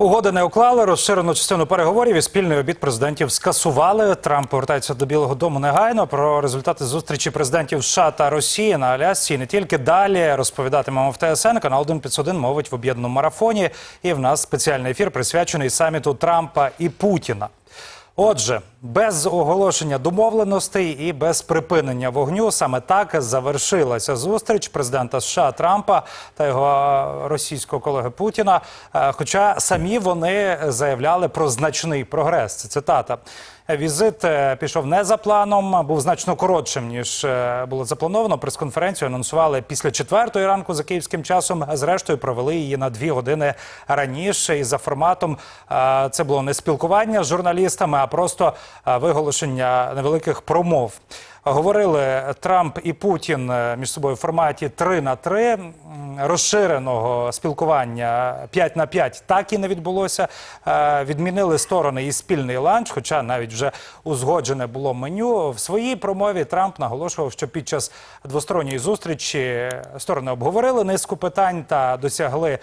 Угоди не уклали, розширену частину переговорів і спільний обід президентів скасували. Трамп повертається до Білого Дому негайно. Про результати зустрічі президентів США та Росії на Алясці і не тільки далі розповідатимемо в ТСН. Канал 1+,1 мовить в об'єднаному марафоні. І в нас спеціальний ефір присвячений саміту Трампа і Путіна. Отже, без оголошення домовленостей і без припинення вогню саме так завершилася зустріч президента США Трампа та його російського колеги Путіна. Е, Хоча самі вони заявляли про значний прогрес. Це цитата. Візит е, пішов не за планом, був значно коротшим ніж е, було заплановано. Прес-конференцію анонсували після четвертої ранку за київським часом. Зрештою провели її на дві години раніше. І за форматом е, це було не спілкування з журналістами, а просто виголошення невеликих промов. Говорили Трамп і Путін е, між собою в форматі 3 на 3 розширеного спілкування 5 на 5 так і не відбулося. Е, Відмінили сторони і спільний ланч, хоча навіть вже узгоджене було меню. В своїй промові Трамп наголошував, що під час двосторонньої зустрічі сторони обговорили низку питань та досягли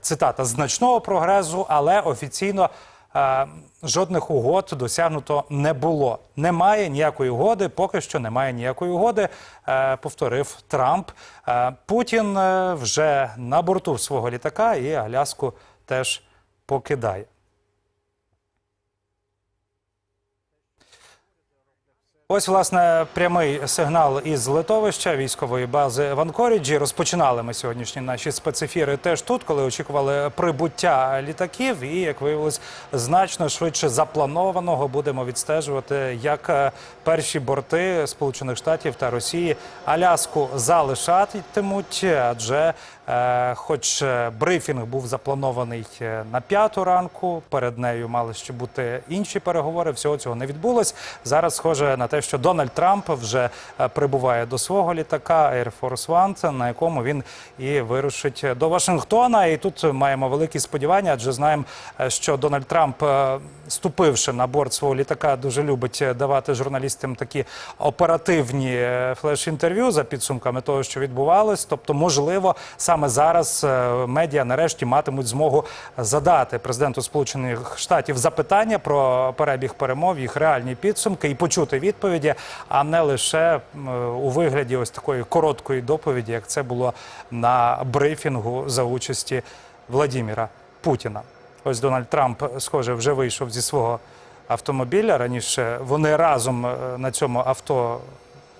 цитата значного прогресу, але офіційно. Е, Жодних угод досягнуто не було. Немає ніякої угоди, поки що немає ніякої угоди. е, Повторив Трамп. Е, Путін вже на борту свого літака і Аляску теж покидає. Ось, власне, прямий сигнал із литовища військової бази в Анкоріджі. Розпочинали ми сьогоднішні наші спецефіри теж тут, коли очікували прибуття літаків. І як виявилось, значно швидше запланованого будемо відстежувати, як е, перші борти Сполучених Штатів та Росії Аляску залишатимуть, адже Е, Хоч е, брифінг був запланований на п'яту ранку, перед нею мали ще бути інші переговори. Всього цього не відбулось. Зараз схоже на те, що Дональд Трамп вже е, прибуває до свого літака Air Force One, на якому він і вирушить до Вашингтона. І тут маємо великі сподівання, адже знаємо, е, що Дональд Трамп, е, ступивши на борт свого літака, дуже любить давати журналістам такі оперативні флеш-інтерв'ю за підсумками того, що відбувалось. Тобто, можливо, саме зараз медіа нарешті матимуть змогу задати президенту Сполучених Штатів запитання про перебіг перемов, їх реальні підсумки і почути відповіді, а не лише у вигляді ось такої короткої доповіді, як це було на брифінгу за участі Владіміра Путіна. Ось Дональд Трамп, схоже, вже вийшов зі свого автомобіля. Раніше вони разом е, на цьому авто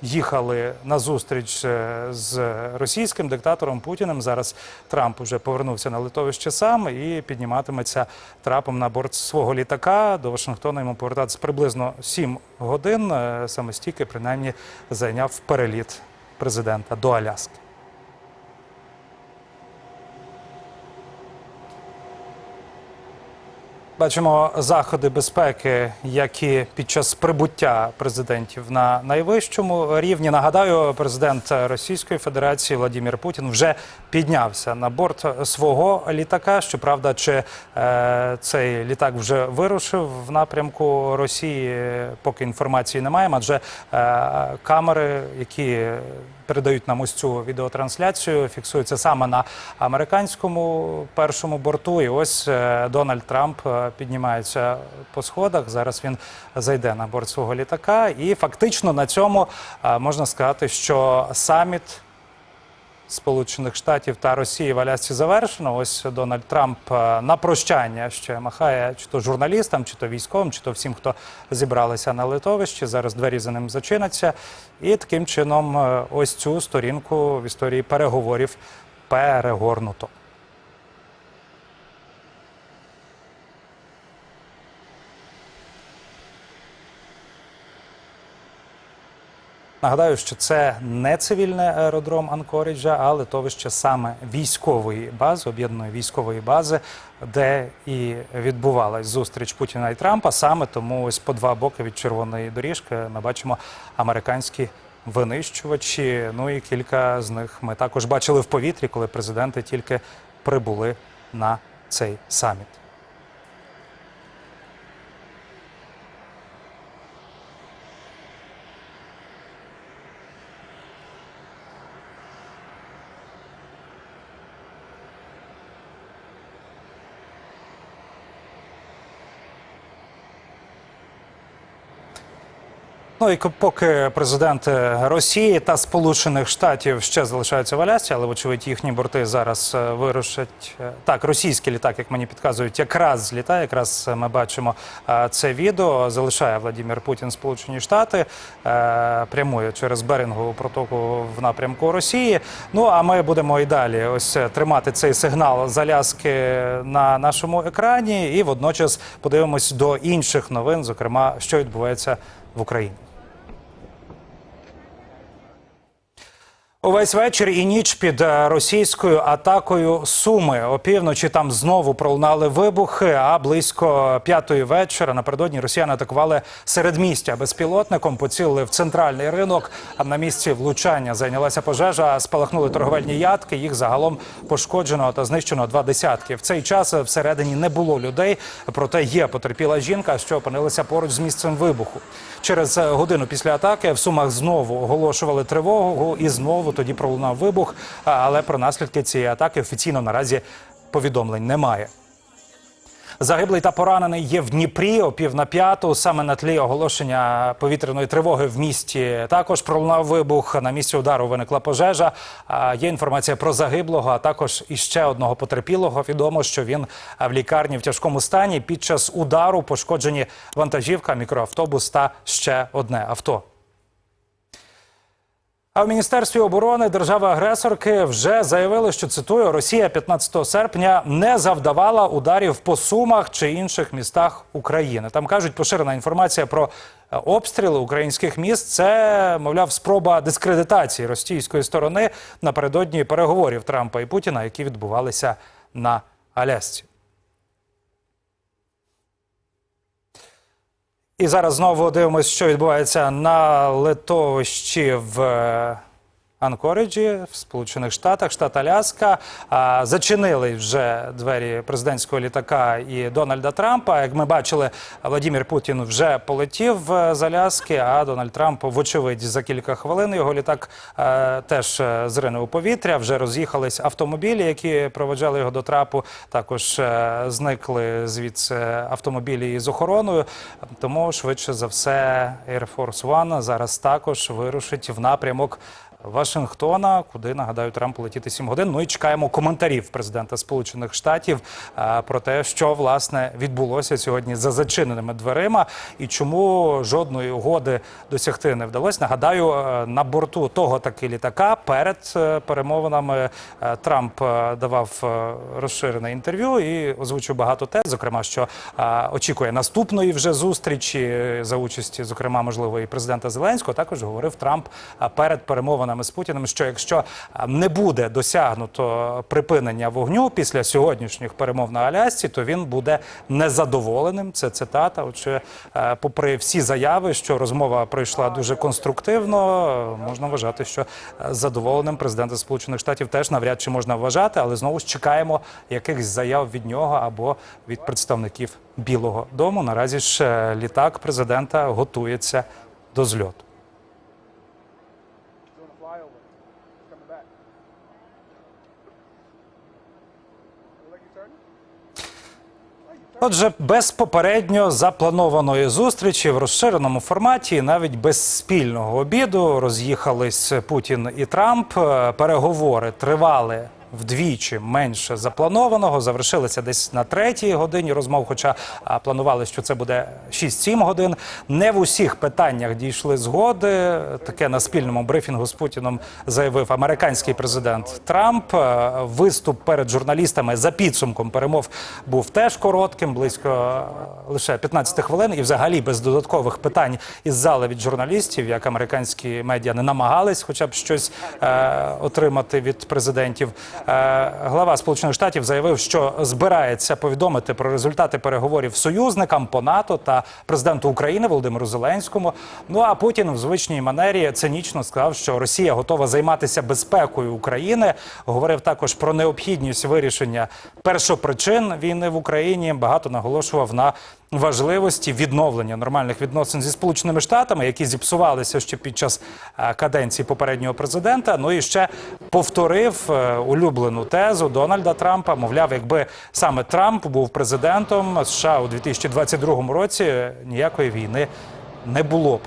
їхали на зустріч е, з російським диктатором Путіним. Зараз Трамп уже повернувся на литовище сам і підніматиметься трапом на борт свого літака. До Вашингтона йому повертатися приблизно 7 годин. Е, Саме стільки, принаймні, зайняв переліт президента до Аляски. Бачимо заходи безпеки, які під час прибуття президентів на найвищому рівні. Нагадаю, президент Російської Федерації Владимир Путін вже піднявся на борт свого літака. Щоправда, чи е, цей літак вже вирушив в напрямку Росії, поки інформації немає, адже е, камери, які передають нам ось цю відеотрансляцію, фіксуються саме на американському першому борту. І ось е, Дональд Трамп е, піднімається по сходах. Зараз він зайде на борт свого літака, і фактично на цьому е, можна сказати, що саміт. Сполучених Штатів та Росії в Алясці завершено. Ось Дональд Трамп е, на прощання ще махає чи то журналістам, чи то військовим, чи то всім, хто зібралися на литовищі. Зараз двері за ним зачиняться. І таким чином е, ось цю сторінку в історії переговорів перегорнуто. Нагадаю, що це не цивільний аеродром Анкоріджа, а литовище саме військової бази, об'єднаної військової бази, де і відбувалась зустріч Путіна і Трампа. Саме тому ось по два боки від червоної доріжки ми бачимо американські винищувачі. Ну і кілька з них ми також бачили в повітрі, коли президенти тільки прибули на цей саміт. Ну і поки президенти Росії та Сполучених Штатів ще залишаються в Алясці, але вочевидь їхні борти зараз е, вирушать. е, Так, російський літак, як мені підказують, якраз злітає. Якраз е, ми бачимо е, це відео. Залишає Владимир Путін Сполучені Штати, е, прямує через Берингову протоку в напрямку Росії. Ну а ми будемо і далі ось е, тримати цей сигнал з на нашому екрані, і водночас подивимось до інших новин, зокрема, що відбувається в Україні. Увесь вечір і ніч під е, російською атакою Суми. Опівночі там знову пролунали вибухи. А близько п'ятої вечора напередодні росіяни атакували середмістя безпілотником. Поцілили в центральний ринок. А на місці влучання зайнялася пожежа. Спалахнули торговельні ядки. Їх загалом пошкоджено та знищено два десятки. В цей час всередині не було людей. Проте є потерпіла жінка, що опинилася поруч з місцем вибуху. Через е, годину після атаки в Сумах знову оголошували тривогу, і знову тоді пролунав вибух. Але про наслідки цієї атаки офіційно наразі повідомлень немає. Загиблий та поранений є в Дніпрі о пів на п'яту. Саме на тлі оголошення повітряної тривоги в місті також пролунав вибух. На місці удару виникла пожежа. Є інформація про загиблого, а також іще одного потерпілого. Відомо, що він в лікарні в тяжкому стані. Під час удару пошкоджені вантажівка, мікроавтобус та ще одне авто. А в міністерстві оборони держави-агресорки вже заявили, що цитую: Росія 15 серпня не завдавала ударів по сумах чи інших містах України. Там кажуть, поширена інформація про е, обстріли українських міст. Це мовляв спроба дискредитації російської сторони напередодні переговорів Трампа і Путіна, які відбувалися на Алясці. І зараз знову дивимося, що відбувається на литовищі в е, Анкориджі в Сполучених Штатах, штат Аляска. Зачинили вже двері президентського літака і Дональда Трампа. Як ми бачили, Владимир Путін вже полетів е, з Аляски, а Дональд Трамп, вочевидь, за кілька хвилин його літак е, теж е, зринув у повітря. Вже роз'їхались автомобілі, які проведжали його до трапу. Також зникли звідси автомобілі із охороною. Тому швидше за все, Air Force One зараз також вирушить в напрямок. Вашингтона, куди нагадаю, Трамп летіти 7 годин. Ну і чекаємо коментарів президента Сполучених Штатів про те, що власне відбулося сьогодні за зачиненими дверима, і чому жодної угоди досягти не вдалося. Нагадаю, е, на борту того таки літака перед е, перемовинами е, Трамп е, давав е, розширене інтерв'ю і озвучив багато тез, зокрема, що е, очікує наступної вже зустрічі е, за участі, зокрема, можливо, і президента Зеленського. Також говорив Трамп е, перед перемовинами з Путіним, що якщо е, не буде досягнуто припинення вогню після сьогоднішніх перемов на Алясці, то він буде незадоволеним. Це цитата. Отже, е, попри всі заяви, що розмова пройшла дуже конструктивно, можна вважати, що е, задоволеним президента Сполучених Штатів теж навряд чи можна вважати, але знову ж чекаємо якихось заяв від нього або від представників Білого Дому. Наразі ж літак президента готується до зльоту. Отже, без попередньо запланованої зустрічі в розширеному форматі, навіть без спільного обіду, роз'їхались Путін і Трамп. Переговори тривали. Вдвічі менше запланованого завершилися десь на третій годині розмов. Хоча планували, що це буде 6-7 годин. Не в усіх питаннях дійшли згоди. Таке на спільному брифінгу з Путіном заявив американський президент Трамп. Е, Виступ перед журналістами за підсумком перемов був теж коротким, близько е, лише 15 хвилин, і взагалі без додаткових питань із зали від журналістів, як американські медіа не намагались, хоча б щось е, отримати від президентів. Е, глава Сполучених Штатів заявив, що збирається повідомити про результати переговорів союзникам по НАТО та президенту України Володимиру Зеленському. Ну а Путін в звичній манері цинічно сказав, що Росія готова займатися безпекою України. Говорив також про необхідність вирішення першопричин війни в Україні. Багато наголошував на важливості відновлення нормальних відносин зі сполученими штатами, які зіпсувалися ще під час е, каденції попереднього президента. Ну і ще повторив е, улюблену тезу Дональда Трампа. Мовляв, якби саме Трамп був президентом США у 2022 році, ніякої війни не було б.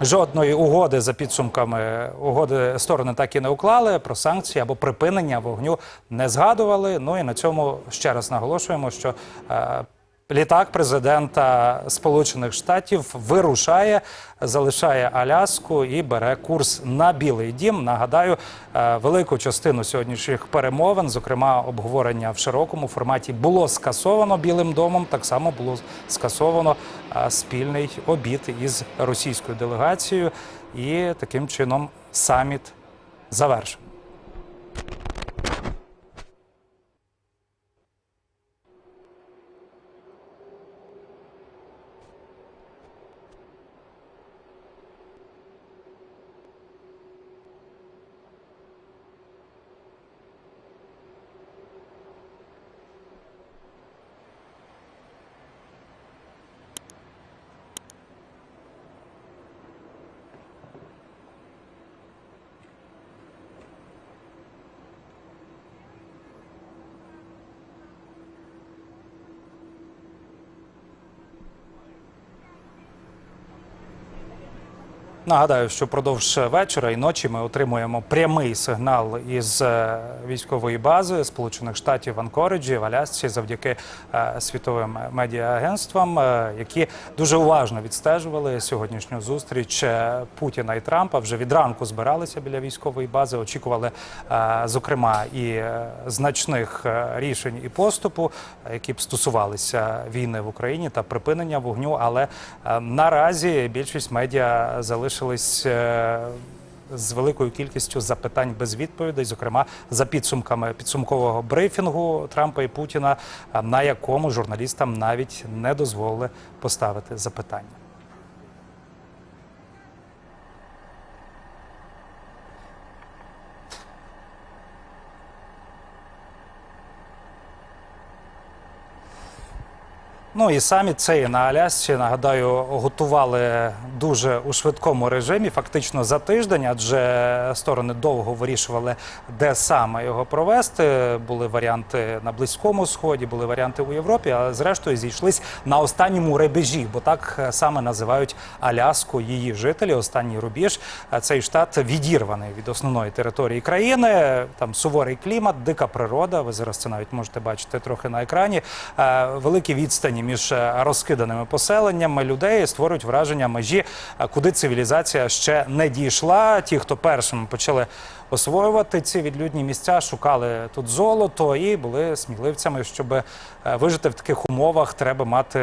Жодної угоди за підсумками угоди сторони так і не уклали. Про санкції або припинення вогню не згадували. Ну і на цьому ще раз наголошуємо, що е, літак президента Сполучених Штатів вирушає, залишає Аляску і бере курс на Білий Дім. Нагадаю, е, велику частину сьогоднішніх перемовин, зокрема обговорення в широкому форматі, було скасовано Білим домом. Так само було скасовано е, спільний обід із російською делегацією, і таким чином саміт завершено. Нагадаю, що продовж вечора і ночі ми отримуємо прямий сигнал із е, військової бази Сполучених Штатів в Анкориджі в Алясці завдяки е, світовим медіаагентствам, е, які дуже уважно відстежували сьогоднішню зустріч Путіна і Трампа. Вже від ранку збиралися біля військової бази, очікували зокрема і значних рішень і поступу, які б стосувалися війни в Україні та припинення вогню. Але наразі більшість медіа залишились е, з великою кількістю запитань без відповідей, зокрема за підсумками підсумкового брифінгу Трампа і Путіна, е, на якому журналістам навіть не дозволили поставити запитання. Ну і самі цей на Алясці, нагадаю, готували дуже у швидкому режимі, фактично за тиждень, адже сторони довго вирішували, де саме його провести. Були варіанти на Близькому Сході, були варіанти у Європі, але зрештою зійшлись на останньому ребежі, бо так саме називають Аляску її жителі. Останній рубіж. Цей штат відірваний від основної території країни. Там суворий клімат, дика природа. Ви зараз це навіть можете бачити трохи на екрані. Е, Великі відстані між е, розкиданими поселеннями людей створюють враження межі, е, куди цивілізація ще не дійшла. Ті, хто першими почали освоювати ці відлюдні місця, шукали тут золото і були сміливцями, щоб е, вижити в таких умовах, треба мати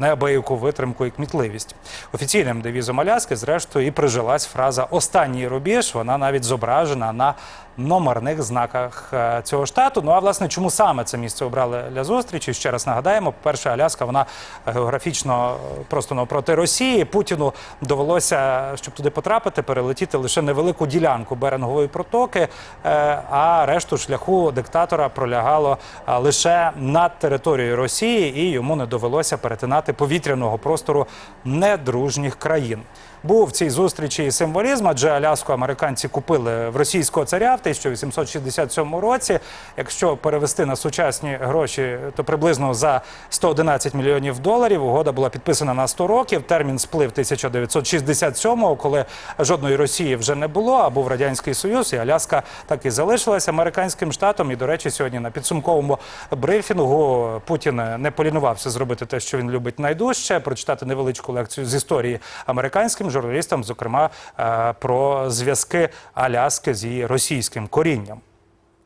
неабияку витримку і кмітливість. Офіційним девізом Аляски, зрештою, і прижилась фраза Останній рубіж. Вона навіть зображена на номерних знаках е, цього штату. Ну а власне, чому саме це місце обрали для зустрічі? Ще раз нагадаємо, по-перше, Аляска вона географічно е, просто навпроти Росії. Путіну довелося, щоб туди потрапити, перелетіти лише невелику ділянку берингової протоки, е, а решту шляху диктатора пролягало лише над територією Росії, і йому не довелося перетинати повітряного простору недружніх країн. Був в цій зустрічі і символізм, адже Аляску американці купили в російського царя в 1867 році. Якщо перевести на сучасні гроші, то приблизно за 111 мільйонів доларів. Угода була підписана на 100 років. Термін сплив 1967-го, коли жодної Росії вже не було, а був радянський союз, і Аляска так і залишилася американським штатом. І до речі, сьогодні на підсумковому брифінгу Путін не полінувався зробити те, що він любить найдужче, прочитати невеличку лекцію з історії американським журналістам, зокрема е, про зв'язки Аляски з російським корінням.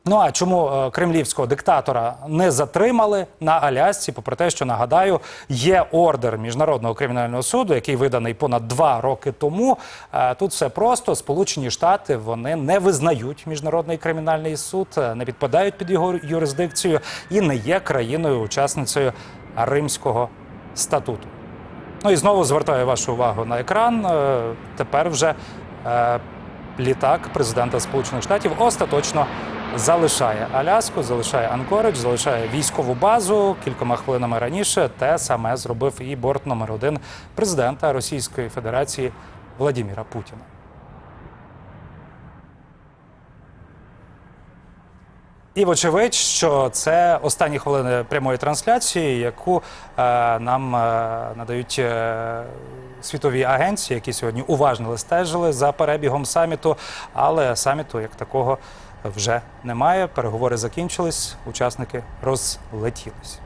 Ну а чому е, кремлівського диктатора не затримали на Алясці? Попри те, що нагадаю, є ордер міжнародного кримінального суду, який виданий понад два роки тому. Е, Тут все просто Сполучені Штати вони не визнають міжнародний кримінальний суд, не підпадають під його юрисдикцію і не є країною-учасницею Римського статуту. Ну і знову звертаю вашу увагу на екран. Е, Тепер вже е, літак президента Сполучених Штатів остаточно залишає Аляску, залишає Анкоридж, залишає військову базу. Кількома хвилинами раніше те саме зробив і борт номер один президента Російської Федерації Владіміра Путіна. І вочевидь, що це останні хвилини прямої трансляції, яку е, нам е, надають е, світові агенції, які сьогодні уважно стежили за перебігом саміту. Але саміту як такого вже немає. Переговори закінчились, учасники розлетілись.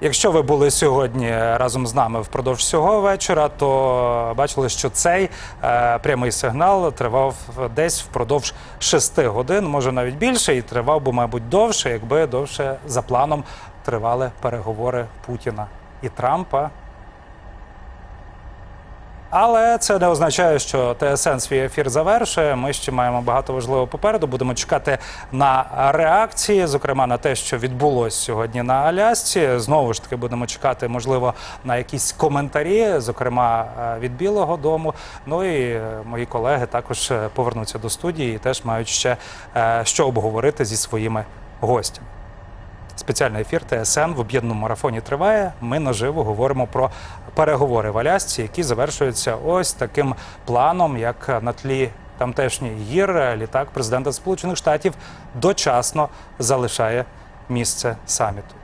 Якщо ви були сьогодні разом з нами впродовж цього вечора, то бачили, що цей е, прямий сигнал тривав десь впродовж шести годин, може навіть більше, і тривав би, мабуть, довше, якби довше за планом тривали переговори Путіна і Трампа. Але це не означає, що ТСН свій ефір завершує. Ми ще маємо багато важливого попереду. Будемо чекати на реакції, зокрема на те, що відбулося сьогодні на Алясці. Знову ж таки, будемо чекати, можливо, на якісь коментарі, зокрема е, від Білого Дому. Ну і е, мої колеги також е, повернуться до студії і теж мають ще що обговорити зі своїми гостями. Спеціальний ефір ТСН в об'єднаному марафоні триває. Ми наживо говоримо про переговори в Алясці, які завершуються ось таким планом, як на тлі тамтешніх гір літак президента Сполучених Штатів дочасно залишає місце саміту.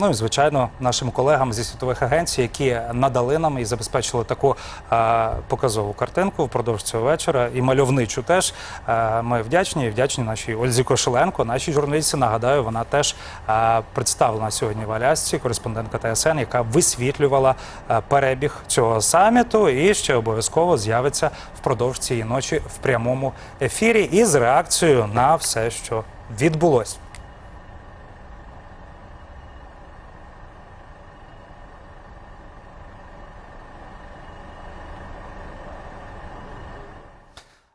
Ну і звичайно, нашим колегам зі світових агенцій, які надали нам і забезпечили таку е, показову картинку впродовж цього вечора, і мальовничу теж. Е, ми вдячні і вдячні нашій Ользі Кошеленко. Нашій журналістці нагадаю, вона теж е, представлена сьогодні в Алясці, кореспондентка ТСН, яка висвітлювала е, перебіг цього саміту і ще обов'язково з'явиться впродовж цієї ночі в прямому ефірі із реакцією на все, що відбулось.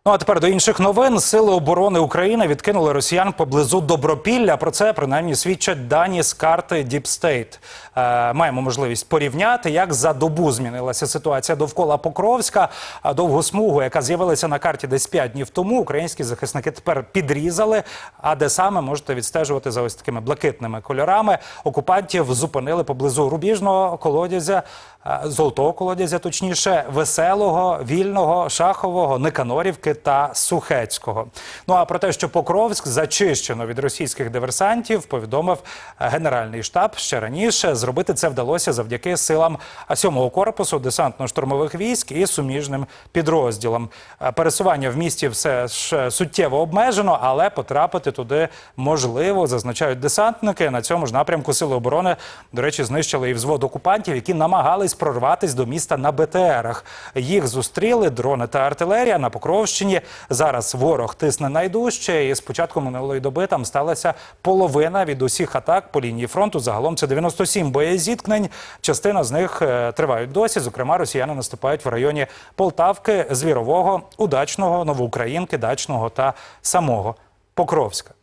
Ну а тепер до інших новин. Сили оборони України відкинули росіян поблизу Добропілля. Про це принаймні свідчать дані з карти State. Е, маємо можливість порівняти, як за добу змінилася ситуація довкола Покровська. А довгу смугу, яка з'явилася на карті десь 5 днів тому, українські захисники тепер підрізали. А де саме можете відстежувати за ось такими блакитними кольорами. Окупантів зупинили поблизу рубіжного колодязя. Е, Золотого колодязя, точніше, веселого, вільного, шахового, Никанорівки та Сухецького. Ну а про те, що Покровськ зачищено від російських диверсантів, повідомив е, Генеральний штаб ще раніше. Зробити це вдалося завдяки силам 7-го корпусу десантно-штурмових військ і суміжним підрозділам. Е, Пересування в місті все ж суттєво обмежено, але потрапити туди можливо, зазначають десантники. На цьому ж напрямку сили оборони, до речі, знищили і взвод окупантів, які намагались прорватись до міста на БТРах. Їх зустріли дрони та артилерія на Покровщині. Зараз ворог тисне найдужче. І з початку минулої доби там сталася половина від усіх атак по лінії фронту. Загалом це 97 боєзіткнень. Частина з них е, тривають досі. Зокрема, росіяни наступають в районі Полтавки, Звірового, Удачного, Новоукраїнки, Дачного та самого Покровська.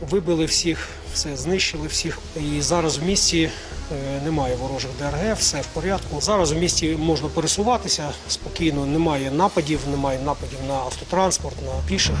Вибили всіх, все знищили всіх. І зараз в місті е, немає ворожих ДРГ, все в порядку. Зараз в місті можна пересуватися спокійно, немає нападів, немає нападів на автотранспорт, на піших.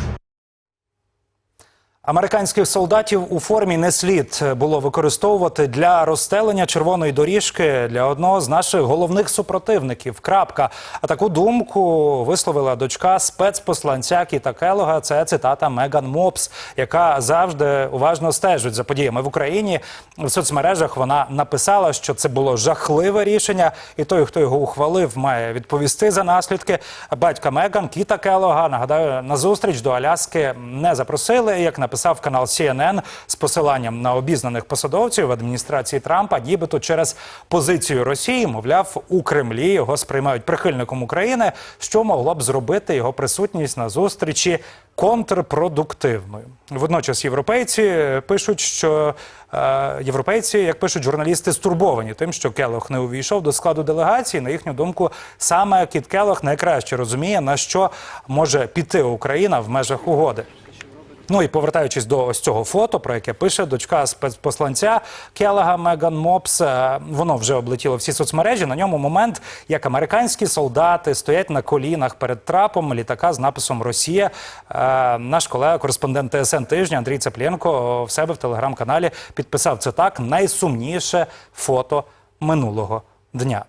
Американських солдатів у формі не слід було використовувати для розстелення червоної доріжки для одного з наших головних супротивників. Крапка. А таку думку висловила дочка спецпосланця Кіта Келога. Це цитата Меган Мопс, яка завжди уважно стежить за подіями в Україні. В соцмережах вона написала, що це було жахливе рішення, і той, хто його ухвалив, має відповісти за наслідки. Батька Меган Кіта Келога нагадаю на зустріч до Аляски не запросили. Як написав канал CNN з посиланням на обізнаних посадовців в адміністрації Трампа, нібито через позицію Росії, мовляв, у Кремлі його сприймають прихильником України, що могло б зробити його присутність на зустрічі контрпродуктивною. Водночас європейці пишуть, що е, європейці, як пишуть журналісти, стурбовані тим, що Келох не увійшов до складу делегації. На їхню думку, саме Кіт Келох найкраще розуміє, на що може піти Україна в межах угоди. Ну і повертаючись до ось цього фото, про яке пише дочка спецпосланця Келега Меган Мопс, е, воно вже облетіло всі соцмережі. На ньому момент, як американські солдати стоять на колінах перед трапом літака з написом Росія. Е, Наш колега, кореспондент ТСН тижня Андрій Цеплєнко в себе в телеграм-каналі підписав це так найсумніше фото минулого дня.